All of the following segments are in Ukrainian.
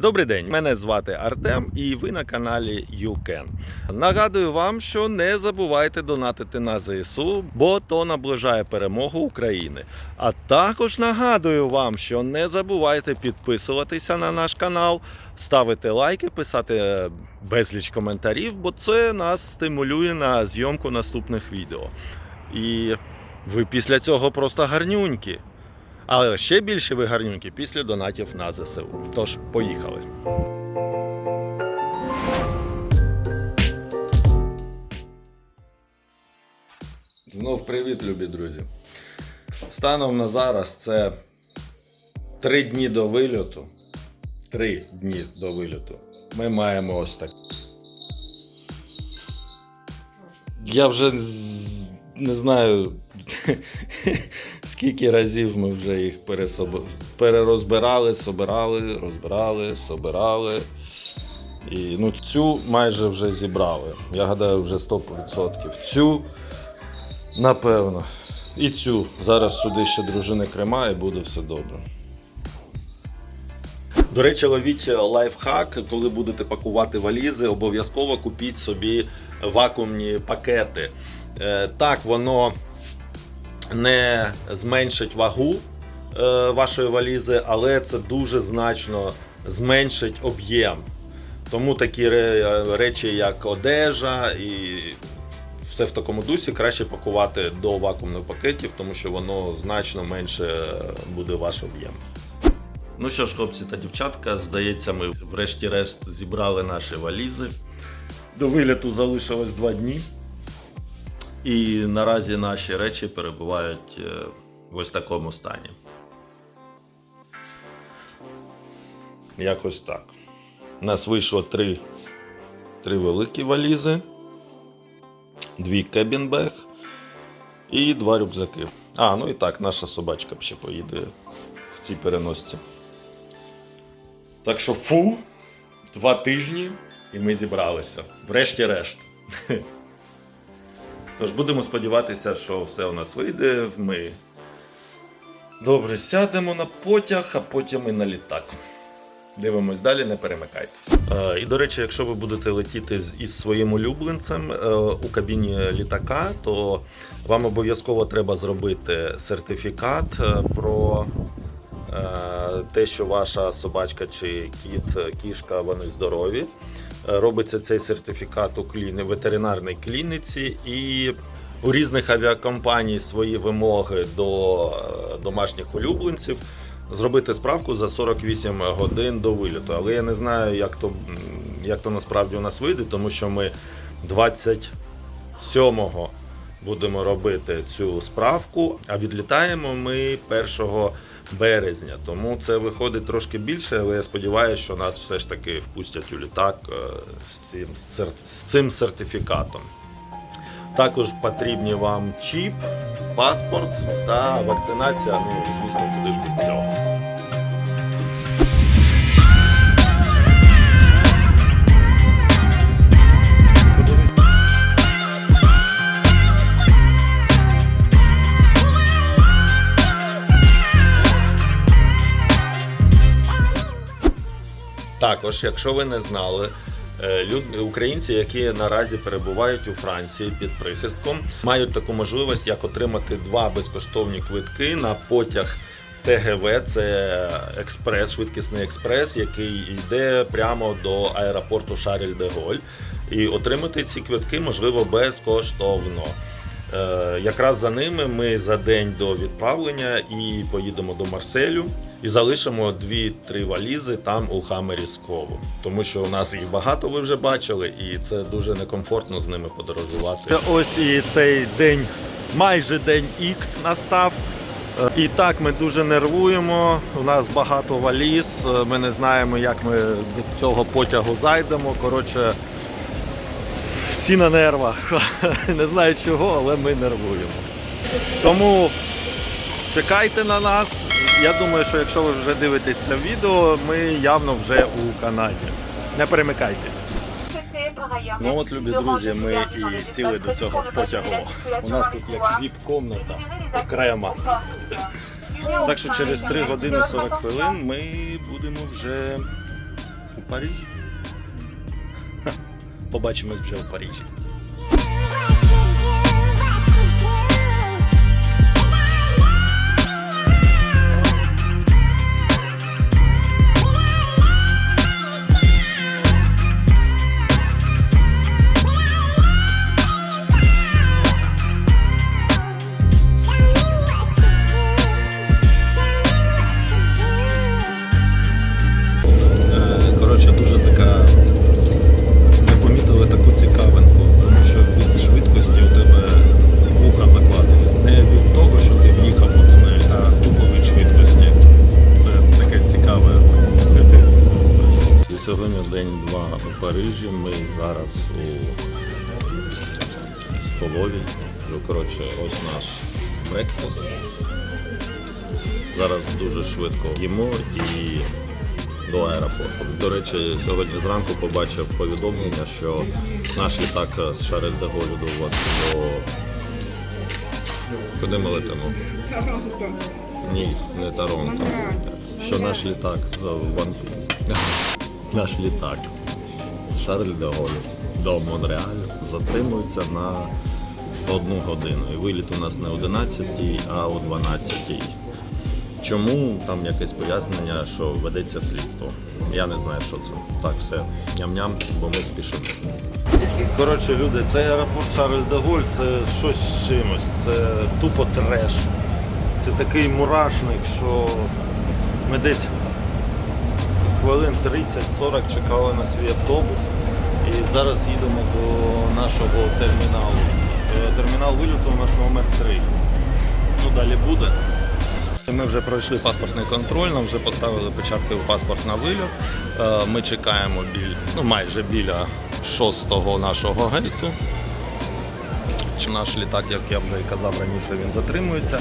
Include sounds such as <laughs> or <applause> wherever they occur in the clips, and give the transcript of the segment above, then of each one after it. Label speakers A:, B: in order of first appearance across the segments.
A: Добрий день, мене звати Артем, і ви на каналі YouCan. Нагадую вам, що не забувайте донатити на ЗСУ, бо то наближає перемогу України. А також нагадую вам, що не забувайте підписуватися на наш канал, ставити лайки, писати е, безліч коментарів, бо це нас стимулює на зйомку наступних відео. І ви після цього просто гарнюнькі. Але ще більше ви гарнюнькі після донатів на ЗСУ. Тож, поїхали. Знов привіт, любі друзі. Станом на зараз це три дні до вильоту. Три дні до вильоту. Ми маємо ось так. Я вже не знаю, скільки разів ми вже їх пересоб... перерозбирали, собирали, розбирали, собирали. І ну, цю майже вже зібрали. Я гадаю, вже 100%. Цю, напевно. І цю. Зараз сюди ще дружини Крима і буде все добре. До речі, ловіть лайфхак, коли будете пакувати валізи, обов'язково купіть собі вакуумні пакети. Е, Так, воно не зменшить вагу е, вашої валізи, але це дуже значно зменшить об'єм. Тому такі речі, як одежа і все в такому дусі, краще пакувати до вакуумних пакетів, тому що воно значно менше буде ваш об'єм. Ну що ж, хлопці та дівчатка, здається, ми врешті-решт зібрали наші валізи. До виліту залишилось два дні. І наразі наші речі перебувають е, в ось такому стані. Якось так. У нас вийшло три, три великі валізи, дві кебінбег і два рюкзаки. А, ну і так, наша собачка ще поїде в цій переносці. Так що фу, два тижні і ми зібралися. Врешті-решт. <laughs> Тож будемо сподіватися, що все у нас вийде. Ми добре сядемо на потяг, а потім і на літак. Дивимось далі, не перемикайтесь. Е, і до речі, якщо ви будете летіти із своїм улюбленцем е, у кабіні літака, то вам обов'язково треба зробити сертифікат е, про те, що ваша собачка чи кіт, кішка, вони здорові. Е, Робиться цей сертифікат у кліні, ветеринарній клініці і у різних авіакомпаній свої вимоги до е, домашніх улюбленців. Зробити справку за 48 годин до виліту. Але я не знаю, як то, як то насправді у нас вийде, тому що ми 27-го будемо робити цю справку, а відлітаємо ми 1 березня. Тому це виходить трошки більше, але я сподіваюся, що нас все ж таки впустять у літак е, з цим, з цим сертифікатом. Також потрібні вам чіп, паспорт та вакцинація. Ну, звісно, куди ж без цього. Також, якщо ви не знали, е, українці, які наразі перебувають у Франції під прихистком, мають таку можливість, як отримати два безкоштовні квитки на потяг ТГВ. Це експрес, швидкісний експрес, який йде прямо до аеропорту Шарль де Голь. І отримати ці квитки можливо безкоштовно. Е, якраз за ними ми за день до відправлення і поїдемо до Марселю і залишимо дві-три валізи там у Хамері Скову. Тому що у нас їх багато ви вже бачили, і це дуже некомфортно з ними подорожувати. Ось і цей день, майже день X настав. Е, І так ми дуже нервуємо. У нас багато валіз. е, Ми не знаємо, як ми до цього потягу зайдемо. Коротше, всі на нервах. <laughs> Не знаю чого, але ми нервуємо. Тому чекайте на нас. Я думаю, що якщо ви вже дивитесь це відео, ми явно вже у Канаді. Не перемикайтесь.
B: Ну от, любі друзі, ми і сіли до цього потягу. У нас тут як
A: віп-комната
B: окрема.
A: Так що через 3 години 40 хвилин ми будемо вже Парижі. Ха, Побачимось вже у Парижі. Столовій. Ну, коротше, ось наш брекфаст. Зараз дуже швидко їмо і до аеропорту. До речі, сьогодні зранку побачив повідомлення, що наш літак з Шарель де Голлю до вас до. Куди ми летимо?
C: Торонто.
A: Ні, не Торонто. Що наш літак з Ван... <laughs> наш літак з Шарль де Голлю до Монреалю затримується на одну годину. І виліт у нас не о 11, а о 12. Чому там якесь пояснення, що ведеться слідство? Я не знаю, що це. Так, все, ням-ням, бо ми спішимо. Коротше, люди, цей аеропорт Шарль де це щось з чимось. Це тупо треш. Це такий мурашник, що ми десь хвилин 30-40 чекали на свій автобус. І зараз їдемо до нашого терміналу. Термінал виліту у нас номер 3. Ну, далі буде. Ми вже пройшли паспортний контроль, нам вже поставили печатки в паспорт на виліт. Е, Ми чекаємо біль, ну, майже біля шостого нашого гейту. Наш літак, як я вже казав раніше, він затримується.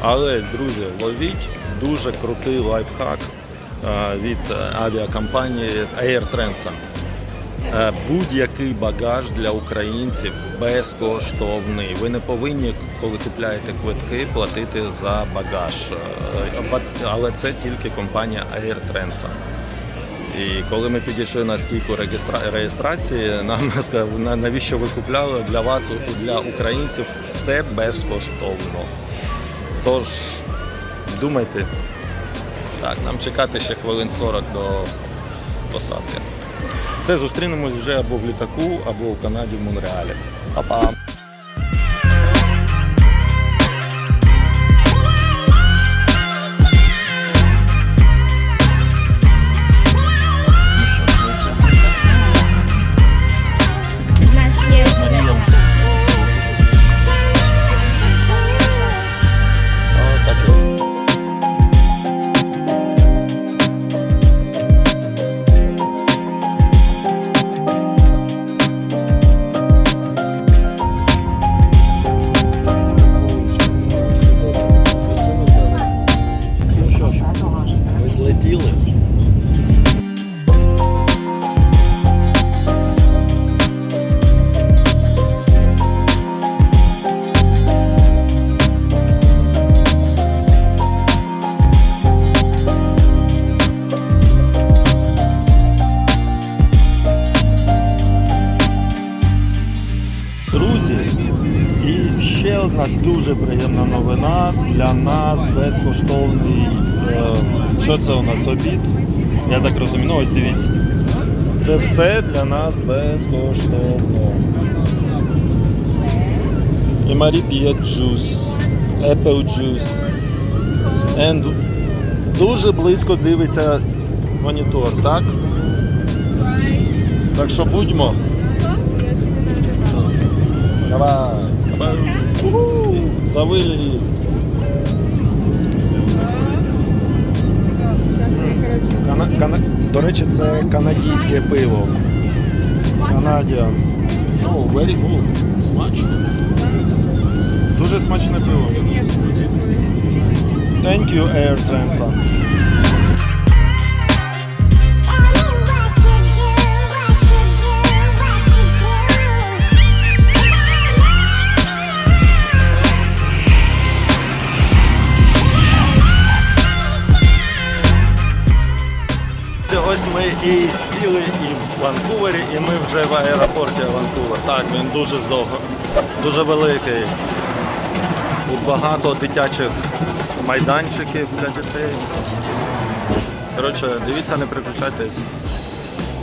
A: Але, друзі, ловіть дуже крутий лайфхак е, від е, авіакомпанії Air Transat. Е, Будь-який багаж для українців безкоштовний. Ви не повинні, коли купляєте квитки, платити за багаж. Е, Але це тільки компанія Air Transat. І коли ми підійшли на стійку реєстра- реєстрації, нам <laughs> сказали, навіщо ви купляли для вас для українців все безкоштовно. Тож думайте, так, нам чекати ще хвилин 40 до посадки. Це зустрінемось вже або в літаку, або в Канаді в Монреалі. Па-па! Друзі, і ще одна дуже приємна новина для нас безкоштовний. е, що це у нас обід? Я так розумію, ну ось дивіться. Це все для нас безкоштовно. І Марі п'є джус, apple juice. And дуже близько дивиться монітор, так? Так що будьмо. Давай. Завили. Кана... Кана... До речі, це канадійське пиво. Канадіан. Ну, very good. Смачно. Дуже смачне пиво. Thank you, Air Transat. І сіли і в Ванкувері, і ми вже в аеропорті Ванкувер. Так, він дуже здовго, дуже великий. Тут багато дитячих майданчиків для дітей. Коротше, дивіться, не переключайтесь.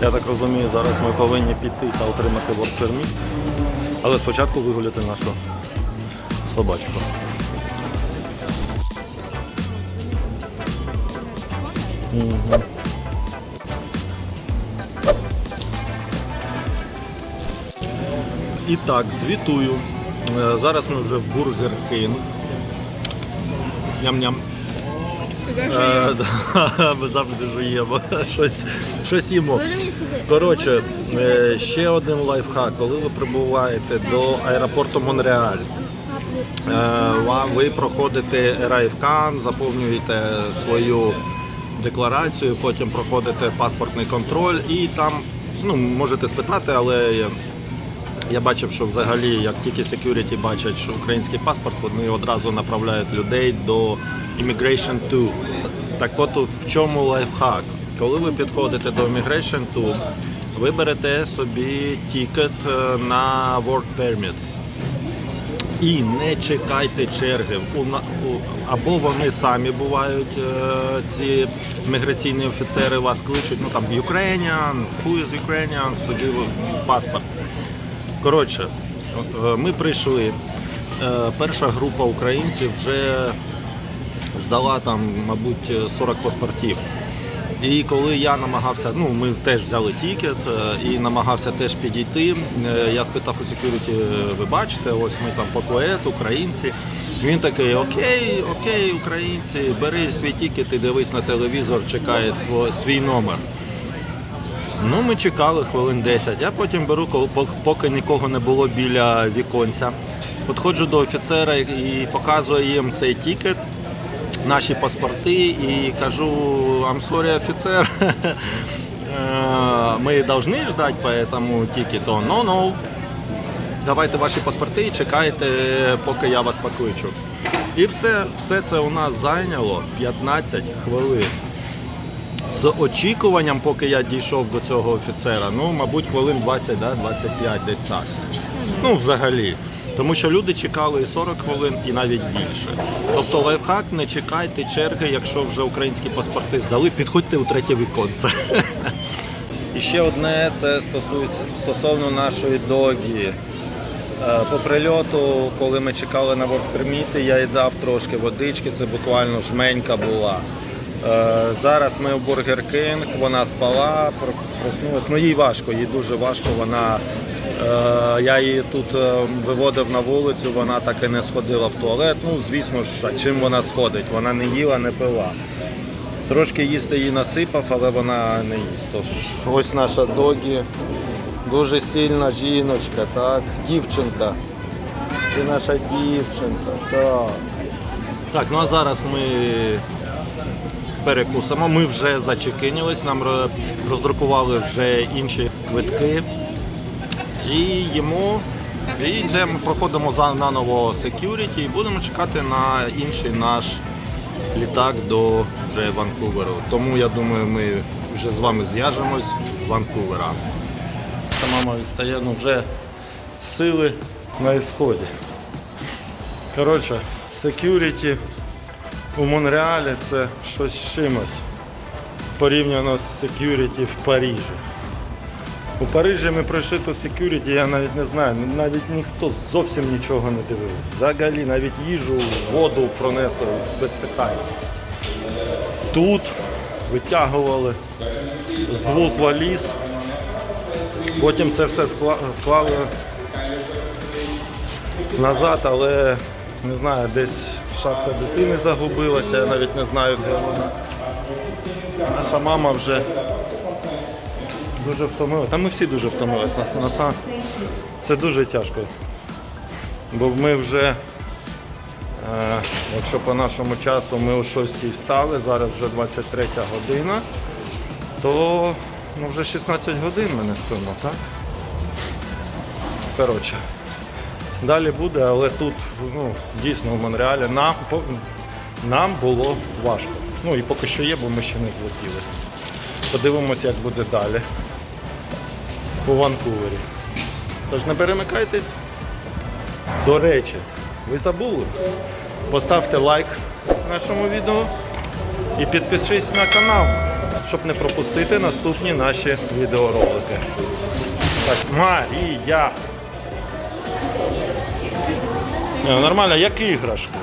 A: Я так розумію, зараз ми повинні піти та отримати work. Але спочатку вигуляти нашу собачку. Мгм. І так, звітую. Е, Зараз ми вже в Бургер Кинг. Ням-ням. Е, <laughs> Ми завжди жуємо. <laughs> Щось, щось їмо. Коротше, е, ще один лайфхак. Коли ви прибуваєте до аеропорту Монреаль, ви проходите райфкан, заповнюєте свою декларацію, потім проходите паспортний контроль і там ну, можете спитати, але я, бачив, що взагалі, як тільки security бачать, що український паспорт, вони одразу направляють людей до Immigration 2. Так от в чому лайфхак? Коли ви підходите до Immigration 2, ви берете собі тікет е, на Work Permit. І не чекайте черги. Або вони самі бувають, е, ці міграційні офіцери вас кличуть, ну там Ukrainian, who is Ukrainian, собі паспорт. Коротше, е, ми прийшли. Е, Перша група українців вже здала там, мабуть, 40 паспортів. І коли я намагався, ну ми теж взяли тікет е, і намагався теж підійти. е, Я спитав у е, ви бачите, ось ми там по поет, українці. Він такий, окей, окей, українці, бери свій тікет і дивись на телевізор, чекає свій номер. Ну, ми чекали хвилин 10. Я потім беру, поки нікого не було біля віконця. Підходжу до офіцера і показую їм цей тікет, наші паспорти і кажу, I'm sorry, офіцер. <laughs> Е, Ми повинні ждати по этому тікету. No, no. Давайте ваші паспорти і чекайте, поки я вас покличу. І все, все це у нас зайняло 15 хвилин з очікуванням, поки я дійшов до цього офіцера, ну, мабуть, хвилин 20, да, 25, десь так. Ну, взагалі. Тому що люди чекали і 40 хвилин, і навіть більше. Тобто лайфхак, не чекайте черги, якщо вже українські паспорти здали, підходьте у третє віконце. <laughs> І ще одне це стосується стосовно нашої догі. Е, По прильоту, коли ми чекали на воркперміти, я їй дав трошки водички, це буквально жменька була. Е, Зараз ми у Бургер Кинг, вона спала, про- проснулась. Ну їй важко, їй дуже важко. Вона, е, я її тут е, виводив на вулицю, вона так і не сходила в туалет. Ну, звісно ж, чим вона сходить? Вона не їла, не пила. Трошки їсти її насипав, але вона не їсть. Тож ось наша догі. Дуже сильна жіночка, так, дівчинка. Ти наша дівчинка, так. Так, ну а зараз ми перекусимо. Ми вже зачекинились, нам роздрукували вже інші квитки. І їмо, і йдемо, проходимо за наново security і будемо чекати на інший наш літак до вже Ванкуверу. Тому я думаю, ми вже з вами зв'яжемось з Ванкувера. Мама відстає, ну вже сили на ісході. Коротше, security у Монреалі це щось з чимось порівняно з security в Парижі. У Парижі ми пройшли то security, я навіть не знаю, навіть ніхто зовсім нічого не дивився. Взагалі навіть їжу, воду пронесли без питань. Тут витягували з двох валіз. Потім це все склали назад, але не знаю, десь шапка дитини загубилася, я навіть не знаю, де вона. Наша мама вже дуже втомилася. Та ми всі дуже втомилися. Це дуже тяжко. Бо ми вже, е, якщо по нашому часу ми о 6 встали, зараз вже 23 година, то ну, вже 16 годин ми не спимо, так? Коротше. Далі буде, але тут ну, дійсно в Монреалі нам, нам було важко. Ну і поки що є, бо ми ще не злетіли. Подивимось, як буде далі у Ванкувері. Тож не перемикайтесь. До речі, ви забули? Поставте лайк нашому відео і підпишись на канал, щоб не пропустити наступні наші відеоролики. Так, Марія. Ну нормально, як іграшку.